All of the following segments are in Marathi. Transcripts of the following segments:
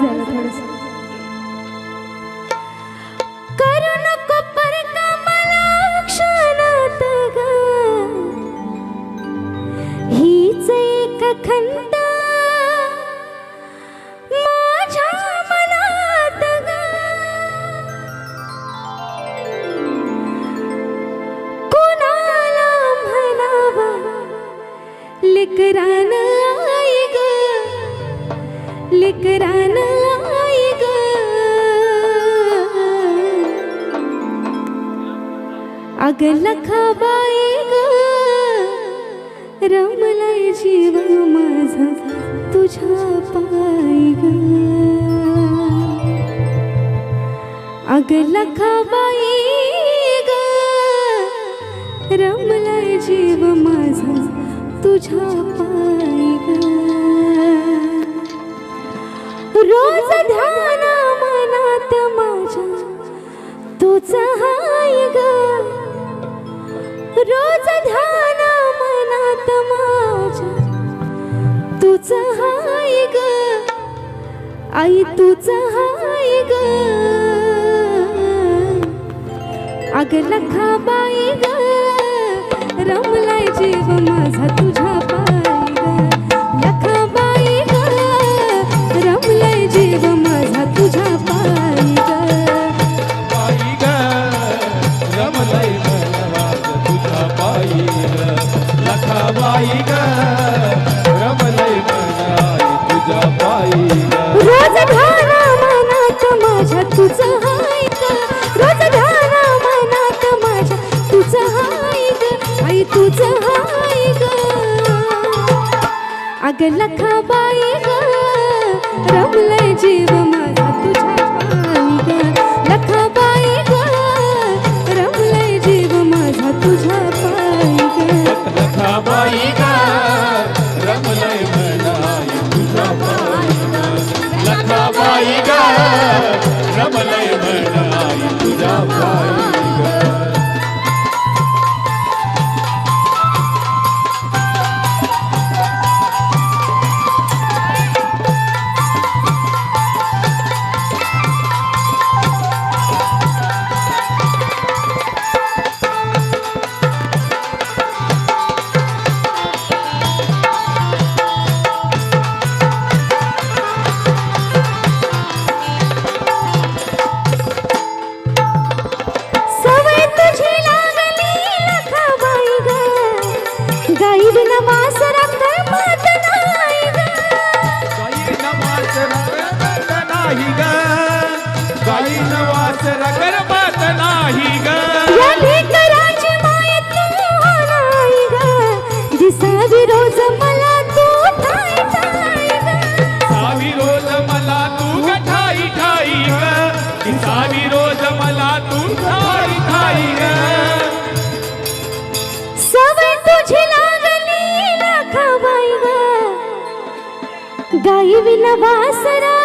Sizlere अग लखाबाई ग रमलाय जीव माझा तुझ्या पायी ग. अग लखाबाई ग रमलाय जीव माझा तुझ्या पायी ग. रोज ध्यान मनात माझ्या हा आई तूच हाय ग. अग लखा बाई ग. रमलाय जीव माझा तुझ्या पायी ग. लखा बाई ग. रमलाय जीव माझा तुझ्या पायी ग. पायी ग. रमलाय मनवास तुझ्या पायी ग. लखाबाई ग. रमलाय मनाई तुझ्या पायी ग. रोज धारा मनात माझ्या तुझं हाय ग रोज धारा मनात माझ्या तुझं हाय ग आई तुझं हाय ग अग लखाबाई ग रमलय जीव माझा तुझ्या पाणी ग. लखाबाई ग रमलय जीव माझा तुझ्या पायी ग. ग नवास रगरत नाही ग. दिसावी रोज मला तू ठाई सावी रोज मला तू ग ठाई ठाई ग. ती सावी रोज मला तू ठाई ठाई ग. सवय तुझी लागली लखाबाई ग. गाई बिना वासरा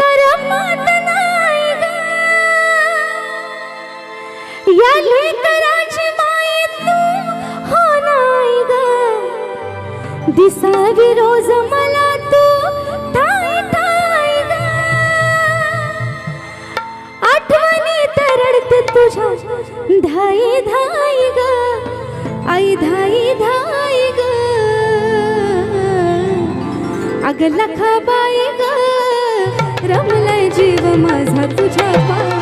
करमत नाही या लेकराची माय तू हो नाही ग. दिसावी रोज मला तू ठाय ठाय ग. आठवणी तरडते तुझ्या धाई धाई ग. आई धाई धाई ग. अग लखाबाई ग. रमलाय जीव माझा तुझ्या पा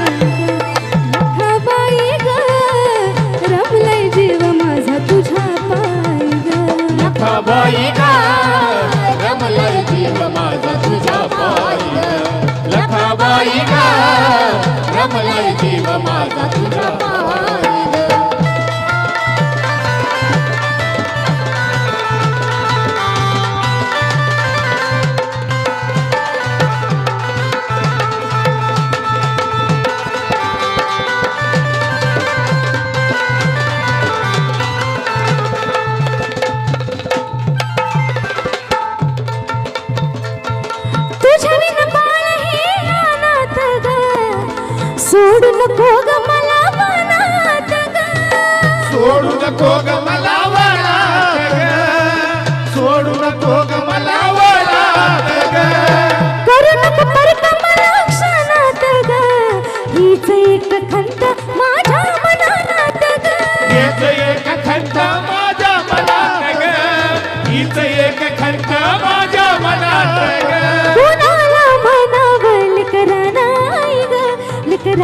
ग लखाबाई ग रमलय जीव माझा तुझ्या पायी. ग लखाबाई का? रमलय जीव माझा तुझ्या पायी. सु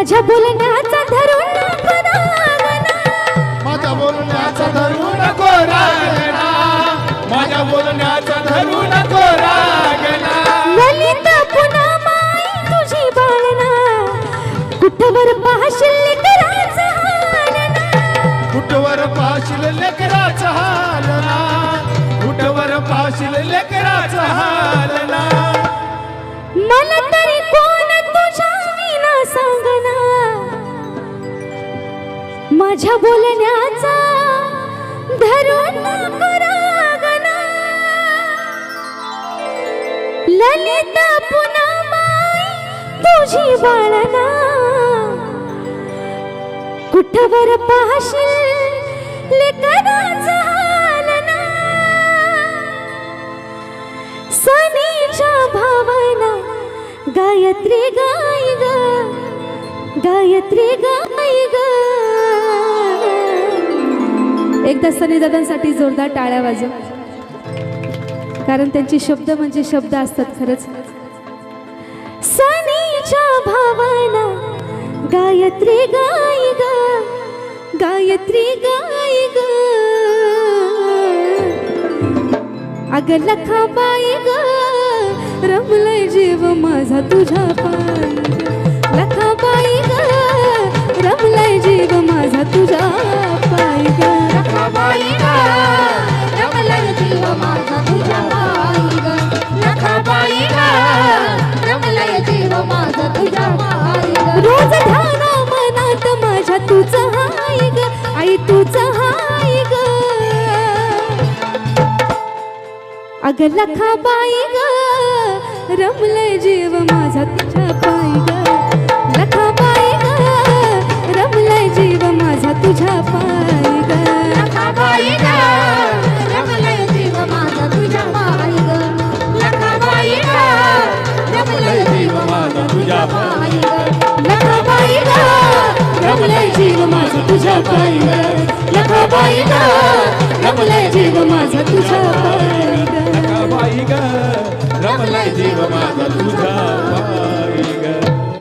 माझ्या बोलण्याचा धरून नको दागना. माझा बोलण्याचा धरू नको रागना. माझ्या बोलण्याचा धरू नको रागना. ललित पुन्हा माई तुझी बाळना. कुठवर पाहशील कुठवर पाशील लेकराचा हालना कुठवर पाशील लेकराचा हालना मला तरी माझ्या बोलण्याचा धरून ललित पुन्हा माई तुझी बाळना कुठवर पाहशील लेकराचा हालना? सनीच्या भावना गायत्री गाय ग गायत्री गाय एकदा सनी दादांसाठी जोरदार टाळ्या वाजव. कारण त्यांचे शब्द म्हणजे शब्द असतात खरंच. सनीच्या भावाला गायत्री गाय ग गायत्री गाय ग. अग लखाबाई ग रमलय जीव माझा तुझा पाय. लखा लखाबाई ग रमलय जीव माझा तुझा रोज धारा मनात माझ्या तुझं हाय ग आई तुझं हाय ग. अग लखाबाई ग रमलय जीव माझा तुझ्या जीव माझा तुझ्या पायी ग ग जीव माझा तुझ्या पायी ग बाई ग रमलाय जीव माझा तुझा